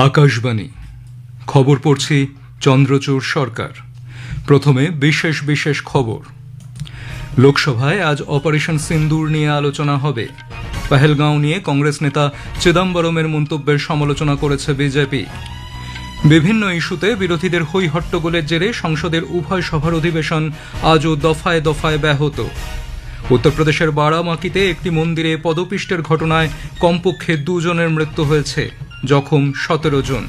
আকাশবাণী। খবর পড়ছি চন্দ্রচূড় সরকার। প্রথমে বিশেষ বিশেষ খবর। লোকসভায় আজ অপারেশন সিন্দুর নিয়ে আলোচনা হবে। পেহেলগাঁও নিয়ে কংগ্রেস নেতা চিদম্বরমের মন্তব্যের সমালোচনা করেছে বিজেপি। বিভিন্ন ইস্যুতে বিরোধীদের হৈ হট্টগোলের জেরে সংসদের উভয় সভার অধিবেশন আজও দফায় দফায় ব্যাহত। উত্তরপ্রদেশের বারামাকিতে একটি মন্দিরে পদপিষ্টের ঘটনায় কমপক্ষে দুজনের মৃত্যু হয়েছে। জখম সতেরো জন।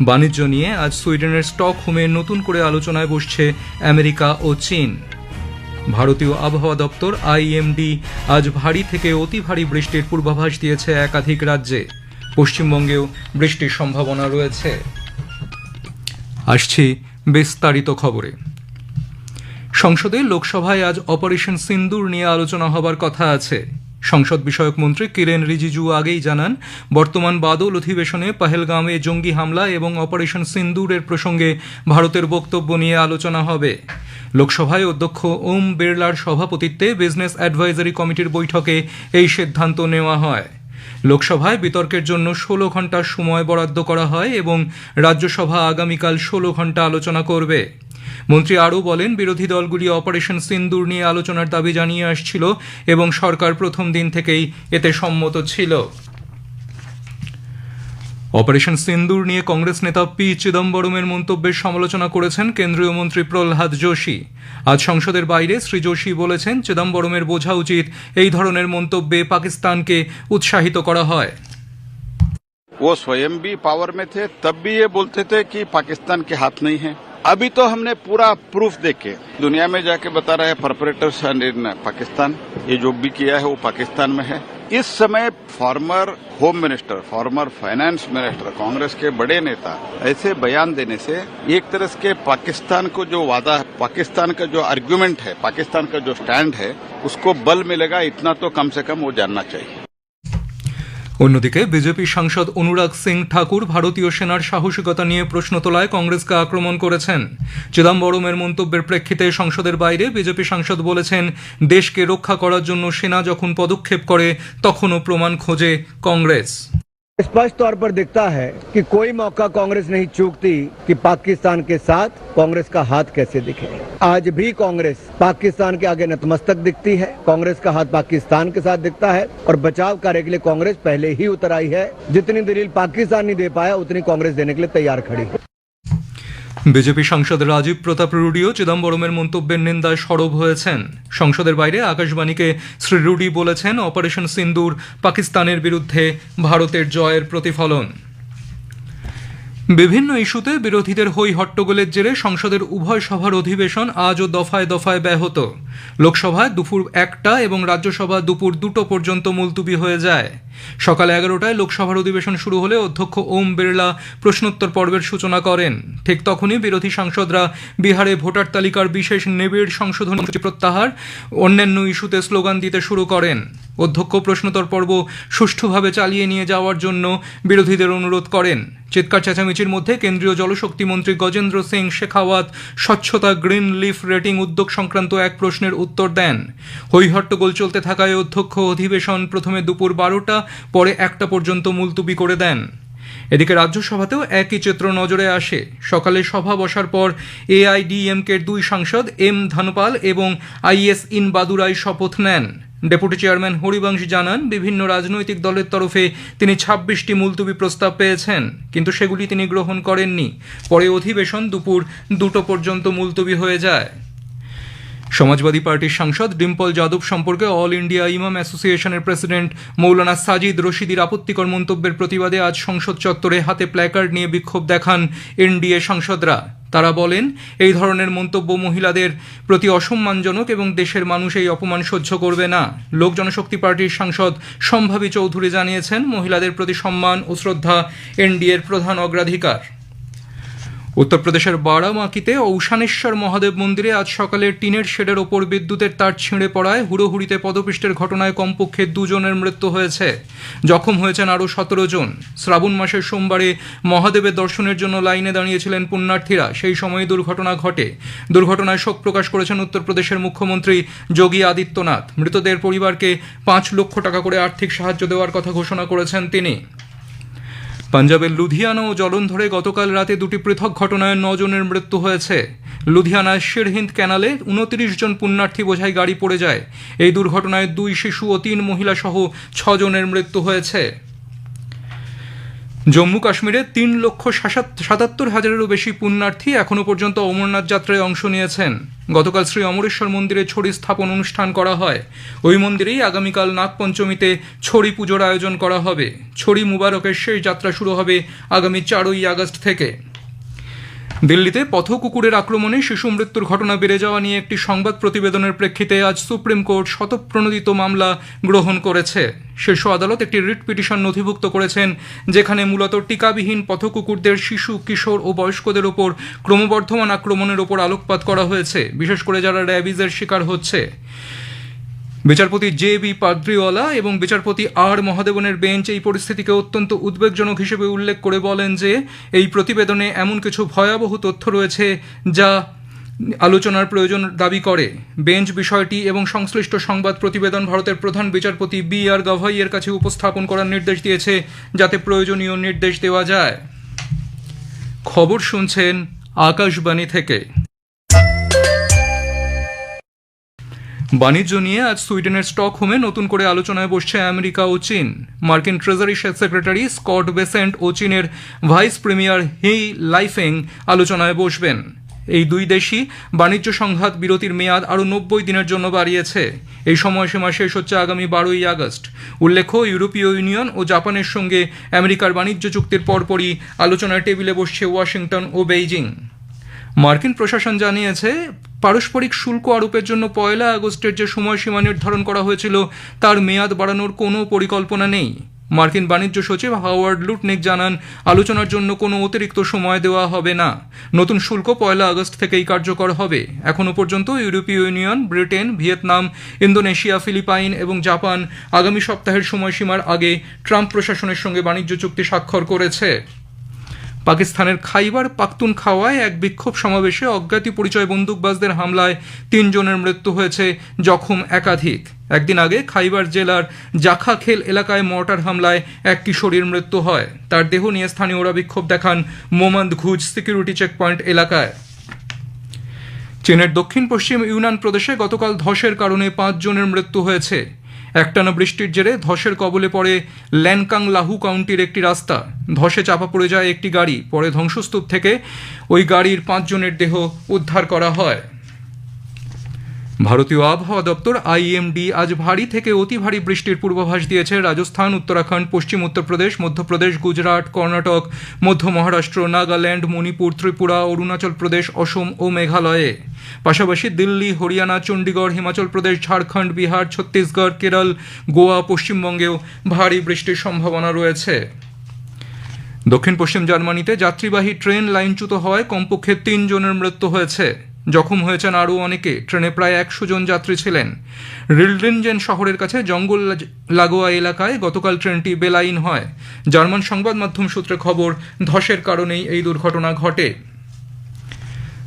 বাণিজ্য নিয়ে আজ সুইডেনের স্টকহোমে নতুন করে আলোচনায় বসছে আমেরিকা ও চীন। ভারতীয় আবহাওয়া দপ্তর আইএমডি আজ ভারী থেকে অতি ভারী বৃষ্টির পূর্বাভাস দিয়েছে একাধিক রাজ্যে। পশ্চিমবঙ্গেও বৃষ্টির সম্ভাবনা রয়েছে। আসছি বিস্তারিত খবরে। সংসদে লোকসভায় আজ অপারেশন সিন্দুর নিয়ে আলোচনা হবার কথা আছে। সংসদ বিষয়ক মন্ত্রী কিরেন রিজিজু আগেই জানান, বর্তমান বাদল অধিবেশনে পাহেলগামে জঙ্গি হামলা এবং অপারেশন সিন্দুরের প্রসঙ্গে ভারতের বক্তব্য নিয়ে আলোচনা হবে। লোকসভায় অধ্যক্ষ ওম বিড়লার সভাপতিত্বে বিজনেস অ্যাডভাইজারি কমিটির বৈঠকে এই সিদ্ধান্ত নেওয়া হয়। লোকসভায় বিতর্কের জন্য ষোলো ঘণ্টার সময় বরাদ্দ করা হয় এবং রাজ্যসভা আগামীকাল ষোলো ঘণ্টা আলোচনা করবে। মন্ত্রী আরও বলেন বিরোধী দলগুলি অপারেশন সিন্দুর নিয়ে আলোচনার দাবি জানিয়ে আসছিল এবং সরকার প্রথম দিন থেকেই এতে সম্মত ছিল অপারেশন সিন্দুর নিয়ে কংগ্রেস নেতা পি চিদম্বরমের মন্তব্যের সমালোচনা করেছেন কেন্দ্রীয় মন্ত্রী প্রহ্লাদ যোশী আজ সংসদের বাইরে শ্রী যোশী বলেছেন চিদম্বরমের বোঝা উচিত এই ধরনের মন্তব্যে পাকিস্তানকে উৎসাহিত করা হয় वो स्वयं भी पावर में थे तब भी ये बोलते थे कि पाकिस्तान के हाथ नहीं है अभी तो हमने पूरा प्रूफ देके दुनिया में जाके बता रहे हैं परपरेटर्स पाकिस्तान। ये जो भी किया है, वो पाकिस्तान में है। इस समय former home minister former finance minister Congress के बड़े नेता, ऐसे बयान देने से एक तरह के पाकिस्तान को जो वादा है पाकिस्तान का जो आर्ग्यूमेंट है, पाकिस्तान का जो स्टैंड है, उसको बल मिलेगा, इतना तो कम से कम वो जानना चाहिए। অন্যদিকে বিজেপি সাংসদ অনুরাগ সিং ঠাকুর ভারতীয় সেনার সাহসিকতা নিয়ে প্রশ্ন তোলায় কংগ্রেসকে আক্রমণ করেছেন। চিদাম্বরমের মন্তব্যের প্রেক্ষিতে সংসদের বাইরে বিজেপি সাংসদ বলেছেন, দেশকে রক্ষা করার জন্য সেনা যখন পদক্ষেপ করে, তখনও প্রমাণ খোঁজে কংগ্রেস। स्पष्ट तौर पर दिखता है कि कोई मौका कांग्रेस नहीं चूकती कि पाकिस्तान के साथ कांग्रेस का हाथ कैसे दिखे। आज भी कांग्रेस पाकिस्तान के आगे नतमस्तक दिखती है। कांग्रेस का हाथ पाकिस्तान के साथ दिखता है और बचाव कार्य के लिए कांग्रेस पहले ही उतर आई है। जितनी दलील पाकिस्तान नहीं दे पाया, उतनी कांग्रेस देने के लिए तैयार खड़ी है। বিজেপি সাংসদ রাজীব প্রতাপ রুডিও চিদম্বরমের মন্তব্যের নিন্দায় সরব হয়েছেন। সংসদের বাইরে আকাশবাণীকে শ্রী রুডি বলেছেন, অপারেশন সিন্দুর পাকিস্তানের বিরুদ্ধে ভারতের জয়ের প্রতিফলন। বিভিন্ন ইস্যুতে বিরোধীদের হৈ হট্টগোলের জেরে সংসদের উভয় সভার অধিবেশন আজও দফায় দফায় ব্যাহত। লোকসভায় দুপুর একটা এবং রাজ্যসভা দুপুর দুটো পর্যন্ত মুলতুবি হয়ে যায়। সকাল এগারোটায় লোকসভার অধিবেশন শুরু হলে অধ্যক্ষ ওম বিড়লা প্রশ্নোত্তর পর্বের সূচনা করেন। ঠিক তখনই বিরোধী সাংসদরা বিহারে ভোটার তালিকার বিশেষ নিবিড় সংশোধন প্রত্যাহার, অন্যান্য ইস্যুতে স্লোগান দিতে শুরু করেন। অধ্যক্ষ প্রশ্নোত্তর পর্ব সুষ্ঠুভাবে চালিয়ে নিয়ে যাওয়ার জন্য বিরোধীদের অনুরোধ করেন। চিৎকার চেঁচামেচির মধ্যে কেন্দ্রীয় জলশক্তি মন্ত্রী গজেন্দ্র সিং শেখাওয়াত স্বচ্ছতা গ্রিন লিফ রেটিং উদ্যোগ সংক্রান্ত এক প্রশ্নের উত্তর দেন। হৈহট্টগোল চলতে থাকায় অধ্যক্ষ অধিবেশন প্রথমে দুপুর বারোটা পরে একটা পর্যন্ত মুলতুবি করে দেন। এদিকে রাজ্যসভাতেও একই চিত্র নজরে আসে। সকালে সভা বসার পর এআইডিএমকের দুই সাংসদ এম ধানপাল এবং আইএস ইন বাদুরাই শপথ নেন। ডেপুটি চেয়ারম্যান হরিবংশ জানান, বিভিন্ন রাজনৈতিক দলের তরফে তিনি ছাব্বিশটি মুলতুবি প্রস্তাব পেয়েছেন, কিন্তু সেগুলি তিনি গ্রহণ করেননি। পরে অধিবেশন দুপুর দুটো পর্যন্ত মুলতুবি হয়ে যায়। সমাজবাদী পার্টির সাংসদ ডিম্পল যাদব সম্পর্কে অল ইন্ডিয়া ইমাম অ্যাসোসিয়েশনের প্রেসিডেন্ট মৌলানা সাজিদ রশিদির আপত্তিকর মন্তব্যের প্রতিবাদে আজ সংসদ চত্বরে হাতে প্ল্যাকার্ড নিয়ে বিক্ষোভ দেখান এনডিএ সাংসদরা। তারা বলেন, এই ধরনের মন্তব্য মহিলাদের প্রতি অসম্মানজনক এবং দেশের মানুষ এই অপমান সহ্য করবে না। লোক জনশক্তি পার্টির সাংসদ সম্ভাবী চৌধুরী জানিয়েছেন, মহিলাদের প্রতি সম্মান ও শ্রদ্ধা এনডিএর প্রধান অগ্রাধিকার। উত্তরপ্রদেশের বারামাকিতে ঔষানেশ্বর মহাদেব মন্দিরে আজ সকালে টিনের শেডের ওপর বিদ্যুতের তার ছিঁড়ে পড়ায় হুড়োহুড়িতে পদপিষ্টের ঘটনায় কমপক্ষে দুজনের মৃত্যু হয়েছে। জখম হয়েছেন আরও সতেরো জন। শ্রাবণ মাসের সোমবারে মহাদেবের দর্শনের জন্য লাইনে দাঁড়িয়েছিলেন পুণ্যার্থীরা। সেই সময় দুর্ঘটনা ঘটে। দুর্ঘটনায় শোক প্রকাশ করেছেন উত্তরপ্রদেশের মুখ্যমন্ত্রী যোগী আদিত্যনাথ। মৃতদের পরিবারকে পাঁচ লক্ষ টাকা করে আর্থিক সাহায্য দেওয়ার কথা ঘোষণা করেছেন তিনি। পাঞ্জাবের লুধিয়ানা ও জলন্ধরে গতকাল রাতে দুটি পৃথক ঘটনায় নজনের মৃত্যু হয়েছে। লুধিয়ানায় শেরহিন্দ ক্যানালে উনত্রিশ জন পুণ্যার্থী বোঝাই গাড়ি পড়ে যায়। এই দুর্ঘটনায় দুই শিশু ও তিন মহিলা সহ ছজনের মৃত্যু হয়েছে। জম্মু কাশ্মীরে তিন লক্ষ সাতাত্তর হাজারেরও বেশি পুণ্যার্থী এখনও পর্যন্ত অমরনাথ যাত্রায় অংশ নিয়েছেন। গতকাল শ্রী অমরেশ্বর মন্দিরে ছড়ি স্থাপন অনুষ্ঠান করা হয়। ওই মন্দিরেই আগামীকাল নাগপঞ্চমীতে ছড়ি পুজোর আয়োজন করা হবে। ছড়ি মুবারকের শেষ যাত্রা শুরু হবে আগামী চারই আগস্ট থেকে। দিল্লিতে পথ কুকুরের আক্রমণে শিশু মৃত্যুর ঘটনা বেড়ে যাওয়া নিয়ে একটি সংবাদ প্রতিবেদনের প্রেক্ষিতে আজ সুপ্রিম কোর্ট শতপ্রণোদিত মামলা গ্রহণ করেছে। শীর্ষ আদালত একটি রিট পিটিশন নথিভুক্ত করেছেন, যেখানে মূলত টিকাবিহীন পথকুকুরদের শিশু, কিশোর ও বয়স্কদের ওপর ক্রমবর্ধমান আক্রমণের ওপর আলোকপাত করা হয়েছে, বিশেষ করে যারা র্যাবিজের শিকার হচ্ছে। বিচারপতি জে বি পাদ্রিওয়ালা এবং বিচারপতি আর মহাদেবনের বেঞ্চ এই পরিস্থিতিকে অত্যন্ত উদ্বেগজনক হিসেবে উল্লেখ করে বলেন যে, এই প্রতিবেদনে এমন কিছু ভয়াবহ তথ্য রয়েছে যা আলোচনার প্রয়োজন দাবি করে। বেঞ্চ বিষয়টি এবং সংশ্লিষ্ট সংবাদ প্রতিবেদন ভারতের প্রধান বিচারপতি বি আর গাভাইয়ের কাছে উপস্থাপন করার নির্দেশ দিয়েছে, যাতে প্রয়োজনীয় নির্দেশ দেওয়া যায়। খবর শুনছেন আকাশবাণী থেকে। বাণিজ্য নিয়ে আজ সুইডেনের স্টকহোমে নতুন করে আলোচনায় বসছে আমেরিকা ও চীন। মার্কিন ট্রেজারি সেক্রেটারি স্কট বেসেন্ট ও চীনের ভাইস প্রিমিয়ার হি লাইফেং আলোচনায় বসবেন। এই দুই দেশই বাণিজ্য সংঘাত বিরতির মেয়াদ আরও নব্বই দিনের জন্য বাড়িয়েছে। এই সময়সীমা শেষ হচ্ছে আগামী বারোই আগস্ট। উল্লেখ্য, ইউরোপীয় ইউনিয়ন ও জাপানের সঙ্গে আমেরিকার বাণিজ্য চুক্তির পরপরই আলোচনার টেবিলে বসছে ওয়াশিংটন ও বেইজিং। মার্কিন প্রশাসন জানিয়েছে পারস্পরিক শুল্ক আরোপের জন্য পয়লা আগস্টের যে সময়সীমা নির্ধারণ করা হয়েছিল, তার মেয়াদ বাড়ানোর কোনো পরিকল্পনা নেই। মার্কিন বাণিজ্য সচিব হাওয়ার্ড লুটনিক জানান, আলোচনার জন্য কোনো অতিরিক্ত সময় দেওয়া হবে না। নতুন শুল্ক পয়লা আগস্ট থেকেই কার্যকর হবে। এখনও পর্যন্ত ইউরোপীয় union, Britain, Vietnam, Indonesia, Philippine এবং জাপান আগামী সপ্তাহের সময়সীমার আগে ট্রাম্প প্রশাসনের সঙ্গে বাণিজ্য চুক্তি স্বাক্ষর করেছে। পাকিস্তানের খাইবার পাখতুন খাওয়ায় এক বিক্ষোভ সমাবেশে অজ্ঞাতি পরিচয় বন্দুকবাজদের হামলায় তিনজনের মৃত্যু হয়েছে জখম একাধিক। একদিন আগে খাইবার জেলার জাখাখেল এলাকায় মর্টার হামলায় এক কিশোরীর মৃত্যু হয়। তার দেহ নিয়ে স্থানীয়রা বিক্ষোভ দেখান মোমান্দ ঘুজ সিকিউরিটি চেকপয়েন্ট এলাকায়। চীনের দক্ষিণ পশ্চিম ইউনান প্রদেশে গতকাল ধসের কারণে পাঁচজনের মৃত্যু হয়েছে। একটানা বৃষ্টির জেরে ধসের কবলে পড়ে ল্যানকাং লাহু কাউন্টির একটি রাস্তা। ধসে চাপা পড়ে যায় একটি গাড়ি, পরে ধ্বংসস্তূপ থেকে ওই গাড়ির পাঁচজনের দেহ উদ্ধার করা হয়। ভারতীয় আবহাওয়া দপ্তর আইএমডি আজ ভারী থেকে অতি ভারী বৃষ্টির পূর্বাভাস দিয়েছে রাজস্থান, উত্তরাখণ্ড, পশ্চিম উত্তরপ্রদেশ, মধ্যপ্রদেশ, গুজরাট, কর্ণাটক, মধ্য মহারাষ্ট্র, নাগাল্যান্ড, মণিপুর, ত্রিপুরা, অরুণাচল প্রদেশ, অসম ও মেঘালয়ে। পাশাপাশি দিল্লি, হরিয়ানা, চণ্ডীগড়, হিমাচল প্রদেশ, ঝাড়খণ্ড, বিহার, ছত্তিশগড়, কেরল, গোয়া, পশ্চিমবঙ্গেও ভারী বৃষ্টির সম্ভাবনা রয়েছে। দক্ষিণ পশ্চিম জার্মানিতে যাত্রীবাহী ট্রেন লাইনচ্যুত হওয়ায় কমপক্ষে তিনজনের মৃত্যু হয়েছে। জখম হয়েছেন আরও অনেকে। ট্রেনে প্রায় একশো জন যাত্রী ছিলেন। রিলডেনজেন শহরের কাছে জঙ্গল লাগ- লাগোয়া এলাকায় গতকাল ট্রেনটি বেলাইন হয়। জার্মান সংবাদ মাধ্যম সূত্রে খবর, ধসের কারণেই এই দুর্ঘটনা ঘটে।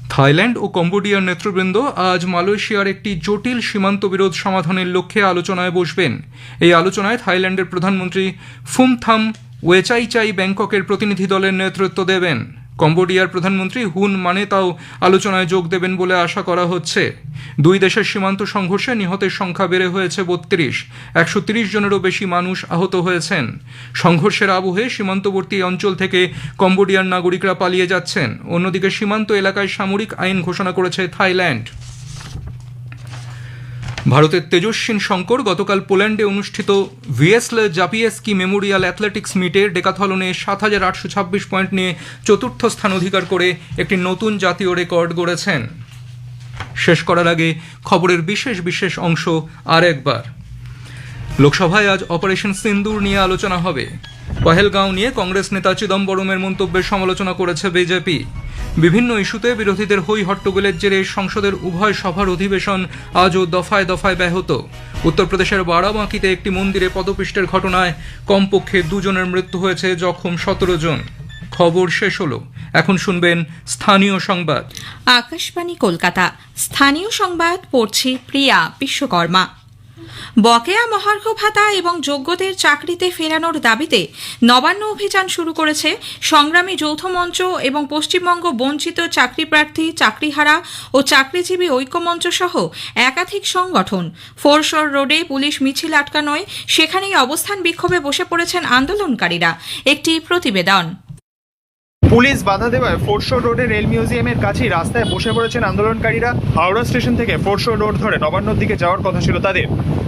থাইল্যান্ড ও কম্বোডিয়ার নেতৃবৃন্দ আজ মালয়েশিয়ার একটি জটিল সীমান্ত বিরোধ সমাধানের লক্ষ্যে আলোচনায় বসবেন। এই আলোচনায় থাইল্যান্ডের প্রধানমন্ত্রী ফুমথাম ওয়েচাইচাই ব্যাংককের প্রতিনিধি দলের নেতৃত্ব দেবেন। কম্বোডিয়ার প্রধানমন্ত্রী হুন মানে তাও আলোচনায় যোগ দেবেন বলে আশা করা হচ্ছে। দুই দেশের সীমান্ত সংঘর্ষে নিহতের সংখ্যা বেড়ে হয়েছে বত্রিশ। একশো তিরিশ জনেরও বেশি মানুষ আহত হয়েছেন। সংঘর্ষের আবহে সীমান্তবর্তী অঞ্চল থেকে কম্বোডিয়ার নাগরিকরা পালিয়ে যাচ্ছেন। অন্যদিকে সীমান্ত এলাকায় সামরিক আইন ঘোষণা করেছে থাইল্যান্ড। ভারতের তেজস্বিন শঙ্কর গতকাল পোল্যান্ডে অনুষ্ঠিত ভিএসলে জাপিয়েস্কি মেমোরিয়াল অ্যাথলেটিক্স মিটে ডেকাথলনে সাত হাজার আটশো ছাব্বিশ পয়েন্ট নিয়ে চতুর্থ স্থান অধিকার করে একটি নতুন জাতীয় রেকর্ড গড়েছেন। শেষ করার আগে খবরের বিশেষ বিশেষ অংশ আর একবার। লোকসভায় আজ অপারেশন সিন্দুর নিয়ে আলোচনা হবে। পহেলগাঁও নিয়ে কংগ্রেস নেতা চিদম্বরমের মন্তব্যের সমালোচনা করেছে বিজেপি। বিভিন্ন ইস্যুতে বিরোধীদের হই হট্টগোলের জেরে সংসদের উভয় সভার অধিবেশন আজও দফায় দফায় ব্যাহত। উত্তরপ্রদেশের বারাবাঁকিতে একটি মন্দিরে পদপিষ্টের ঘটনায় কমপক্ষে দুজনের মৃত্যু হয়েছে জখম সতেরো জন। খবর শেষ হলো। এখন শুনবেন স্থানীয় সংবাদ। আকাশবাণী কলকাতা। স্থানীয় সংবাদ, পড়ছি প্রিয়া বিশ্বকর্মা। বকেয়া মহার্ঘ ভাতা এবং যোগ্যদের চাকরিতে ফেরানোর দাবিতে নবান্ন অভিযান শুরু করেছে সংগ্রামী যৌথ মঞ্চ এবং পশ্চিমবঙ্গ বঞ্চিত চাকরি প্রার্থী চাকরিহারা ও চাকরিজীবী ঐক্যমঞ্চ সহ একাধিক সংগঠন। ফোরশোর রোডে পুলিশ মিছিল আটকানোয় সেখানেই অবস্থান বিক্ষোভে বসে পড়েছেন আন্দোলনকারীরা। একটি প্রতিবেদন। পুলিশ বাধা দেওয়ায় ফোরশো রোডে রেল মিউজিয়ামের কাছেই রাস্তায় বসে পড়েছেন আন্দোলনকারীরা। হাওড়া স্টেশন থেকে ফোরশো রোড ধরে নবান্নর দিকে যাওয়ার কথা ছিল তাদের।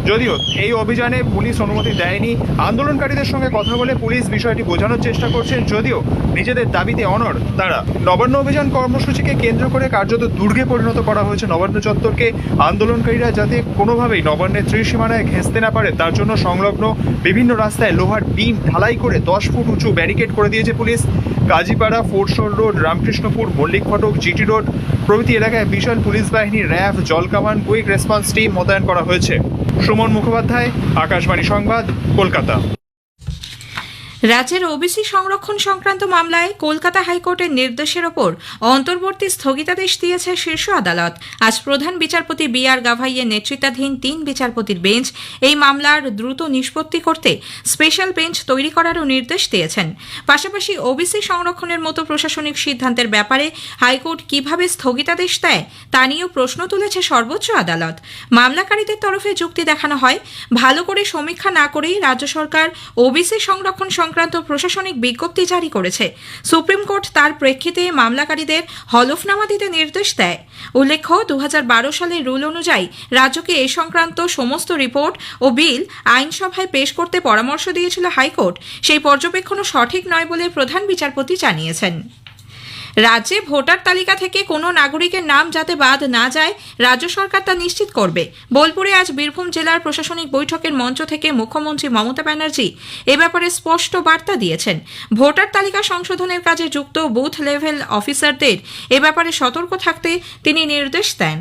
যদিও এই অভিযানে পুলিশ অনুমতি দেয়নি, আন্দোলনকারীদের সঙ্গে কথা বলে পুলিশ বিষয়টি বোঝানোর চেষ্টা করছেন, যদিও নিজেদের দাবিতে অনড় তারা। নবান্ন অভিযান কর্মসূচিকে কেন্দ্র করে কার্যত দুর্গে পরিণত করা হয়েছে নবান্ন চত্বরকে। আন্দোলনকারীরা যাতে কোনোভাবেই নবান্নের ত্রিসীমানায় ঘেঁচতে না পারে, তার জন্য সংলগ্ন বিভিন্ন রাস্তায় লোহার বিম ঢালাই করে দশ ফুট উঁচু ব্যারিকেড করে দিয়েছে police. Kazipara foreshore road, Ramkrishnapur Mallick Phatak G T road প্রভৃতি এলাকায় বিশাল পুলিশ বাহিনী, র্যাব, জলকামান, কুইক রেসপন্স টিম মোতায়েন করা হয়েছে। সুমন মুখোপাধ্যায়, আকাশবাণী সংবাদ, কলকাতা। রাজ্যের ওবিসি সংরক্ষণ সংক্রান্ত মামলায় কলকাতা হাইকোর্টের নির্দেশের ওপর অন্তর্বর্তী স্থগিতাদেশ দিয়েছে শীর্ষ আদালত। আজ প্রধান বিচারপতি বি আর গাভাইয়ের নেতৃত্বাধীন তিন বিচারপতির বেঞ্চ এই মামলার দ্রুত নিষ্পত্তি করতে স্পেশাল বেঞ্চ তৈরি করারও নির্দেশ দিয়েছেন। পাশাপাশি ওবিসি সংরক্ষণের মতো প্রশাসনিক সিদ্ধান্তের ব্যাপারে হাইকোর্ট কীভাবে স্থগিতাদেশ দেয়, তা নিয়েও প্রশ্ন তুলেছে সর্বোচ্চ আদালত। মামলাকারীদের তরফে যুক্তি দেখানো হয়, ভালো করে সমীক্ষা না করেই রাজ্য সরকার ওবিসি সংরক্ষণ সংক্রান্ত প্রশাসনিক বিজ্ঞপ্তি জারি করেছে। সুপ্রিম কোর্ট তার প্রেক্ষিতে মামলাকারীদের হলফনামা দিতে নির্দেশ দেয়। উল্লেখ্য দু হাজার বারো সালের রুল অনুযায়ী রাজ্যকে এ সংক্রান্ত সমস্ত রিপোর্ট ও বিল আইনসভায় পেশ করতে পরামর্শ দিয়েছিল হাইকোর্ট। সেই পর্যবেক্ষণও সঠিক নয় বলে প্রধান বিচারপতি জানিয়েছেন। রাজ্যে ভোটার তালিকা থেকে কোনো নাগরিকের নাম যাতে বাদ না যায়, রাজ্য সরকার তা নিশ্চিত করবে। বোলপুরে আজ বীরভূম জেলার প্রশাসনিক বৈঠকের মঞ্চ থেকে মুখ্যমন্ত্রী মমতা ব্যানার্জি এ ব্যাপারে স্পষ্ট বার্তা দিয়েছেন। ভোটার তালিকা সংশোধনের কাজে যুক্ত বুথ লেভেল অফিসারদের এ ব্যাপারে সতর্ক থাকতে তিনি নির্দেশ দেন।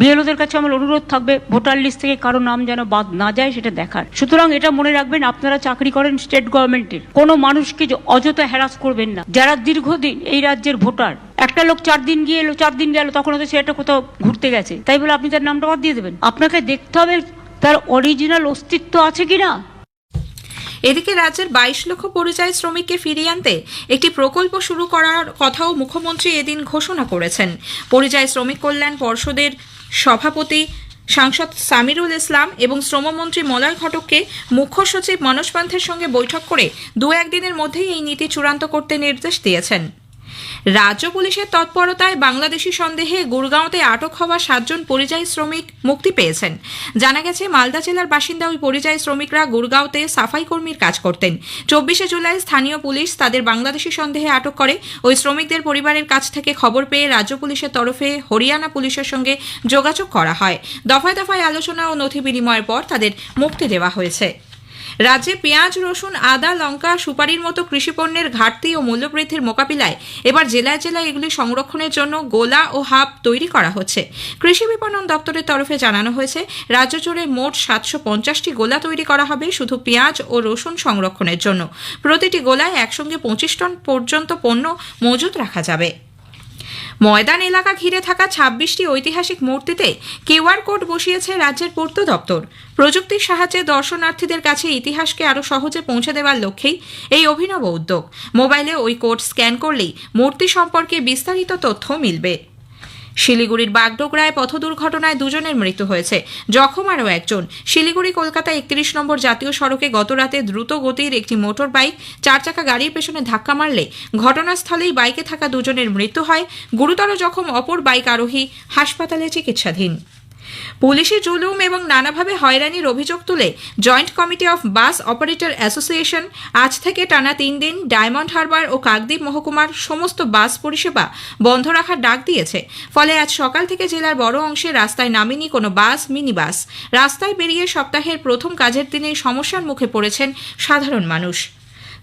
বিএলওদের কাছে আমার অনুরোধ থাকবে, ভোটার লিস্ট থেকে কারও নাম যেন বাদ না যায় সেটা দেখার। সুতরাং এটা মনে রাখবেন, আপনারা চাকরি করেন স্টেট গভর্নমেন্টের। কোনো মানুষকে অযথা হ্যারাস করবেন না। যারা দীর্ঘদিন এই রাজ্যের ভোটার, একটা লোক চার দিন গিয়ে এলো, চার দিন গেল, তখন হয়তো সেটা কোথাও ঘুরতে গেছে। তাই বলে আপনি তার নামটা বাদ দিয়ে দেবেন। আপনাকে দেখতে হবে তার অরিজিনাল অস্তিত্ব আছে কিনা। এদিকে রাজ্যের বাইশ লক্ষ পরিযায়ী শ্রমিককে ফিরিয়ে আনতে একটি প্রকল্প শুরু করার কথাও মুখ্যমন্ত্রী এদিন ঘোষণা করেছেন। পরিযায়ী শ্রমিক কল্যাণ পর্ষদের সভাপতি সাংসদ সামিরুল ইসলাম এবং শ্রমমন্ত্রী মলয় ঘটককে মুখ্য সচিব মনোজ পান্থের সঙ্গে বৈঠক করে দু একদিনের মধ্যেই এই নীতি চূড়ান্ত করতে নির্দেশ দিয়েছেন। রাজ্য পুলিশের তৎপরতায় বাংলাদেশি সন্দেহে গুরগাঁওতে আটক হওয়া সাতজন পরিযায়ী শ্রমিক মুক্তি পেয়েছেন। জানা গেছে, মালদা জেলার বাসিন্দা ওই পরিযায়ী শ্রমিকরা গুরগাঁওতে সাফাই কর্মীর কাজ করতেন। চব্বিশে জুলাই স্থানীয় পুলিশ তাদের বাংলাদেশি সন্দেহে আটক করে। ওই শ্রমিকদের পরিবারের কাছ থেকে খবর পেয়ে রাজ্য পুলিশের তরফে হরিয়ানা পুলিশের সঙ্গে যোগাযোগ করা হয়। দফায় দফায় আলোচনা ও নথি বিনিময়ের পর তাদের মুক্তি দেওয়া হয়েছে। রাজ্যে পেঁয়াজ, রসুন, আদা, লঙ্কা, সুপারির মতো কৃষিপণ্যের ঘাটতি ও মূল্যবৃদ্ধির মোকাবিলায় এবার জেলায় জেলায় এগুলি সংরক্ষণের জন্য গোলা ও হাব তৈরি করা হচ্ছে। কৃষি বিপণন দপ্তরের তরফে জানানো হয়েছে, রাজ্য জুড়ে মোট সাতশো পঞ্চাশটি গোলা তৈরি করা হবে শুধু পেঁয়াজ ও রসুন সংরক্ষণের জন্য। প্রতিটি গোলায় একসঙ্গে পঁচিশ টন পর্যন্ত পণ্য মজুত রাখা যাবে। ময়দান এলাকা ঘিরে থাকা ছাব্বিশটি ঐতিহাসিক মূর্তিতে কিউআর কোড বসিয়েছে রাজ্যের পূর্ত দপ্তর। প্রযুক্তির সাহায্যে দর্শনার্থীদের কাছে ইতিহাসকে আরও সহজে পৌঁছে দেওয়ার লক্ষ্যেই এই অভিনব উদ্যোগ। মোবাইলে ওই কোড স্ক্যান করলেই মূর্তি সম্পর্কে বিস্তারিত তথ্য মিলবে। শিলিগুড়ির বাগডোগরায় পথ দুর্ঘটনায় দুজনের মৃত্যু হয়েছে। জখম আরও একজন। শিলিগুড়ি কলকাতা একত্রিশ নম্বর জাতীয় সড়কে গতরাতে দ্রুত গতির একটি মোটর বাইক চার চাকা গাড়ির পেছনে ধাক্কা মারলে ঘটনাস্থলেই বাইকে থাকা দুজনের মৃত্যু হয়। গুরুতর জখম অপর বাইক আরোহী হাসপাতালে চিকিৎসাধীন। পুলিশি জুলুম এবং নানাভাবে হয়রানির অভিযোগ তুলে joint committee of bus operator association আজ থেকে টানা তিন দিন ডায়মন্ড হারবার ও কাকদ্বীপ মহকুমার সমস্ত বাস পরিষেবা বন্ধ রাখার ডাক দিয়েছে। ফলে আজ সকাল থেকে জেলার বড় অংশে রাস্তায় নামেনি কোনো বাস মিনি বাস রাস্তায় বেরিয়ে সপ্তাহের প্রথম কাজের দিনেই সমস্যার মুখে পড়েছেন সাধারণ মানুষ।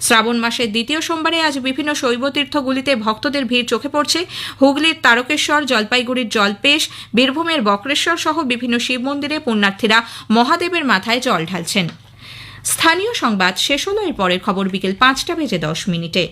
শ্রাবণ মাসের দ্বিতীয় সোমবারে আজ বিভিন্ন শৈবতীর্থগুলিতে ভক্তদের ভিড় চোখে পড়ছে। হুগলির তারকেশ্বর, জলপাইগুড়ির জলপেশ, বীরভূমের বক্রেশ্বর সহ বিভিন্ন শিব মন্দিরে পুণ্যার্থীরা মহাদেবের মাথায় জল ঢালছেন। স্থানীয় সংবাদ শেষ হলো এর পরের খবর বিকেল পাঁচটা বেজে দশ মিনিটে।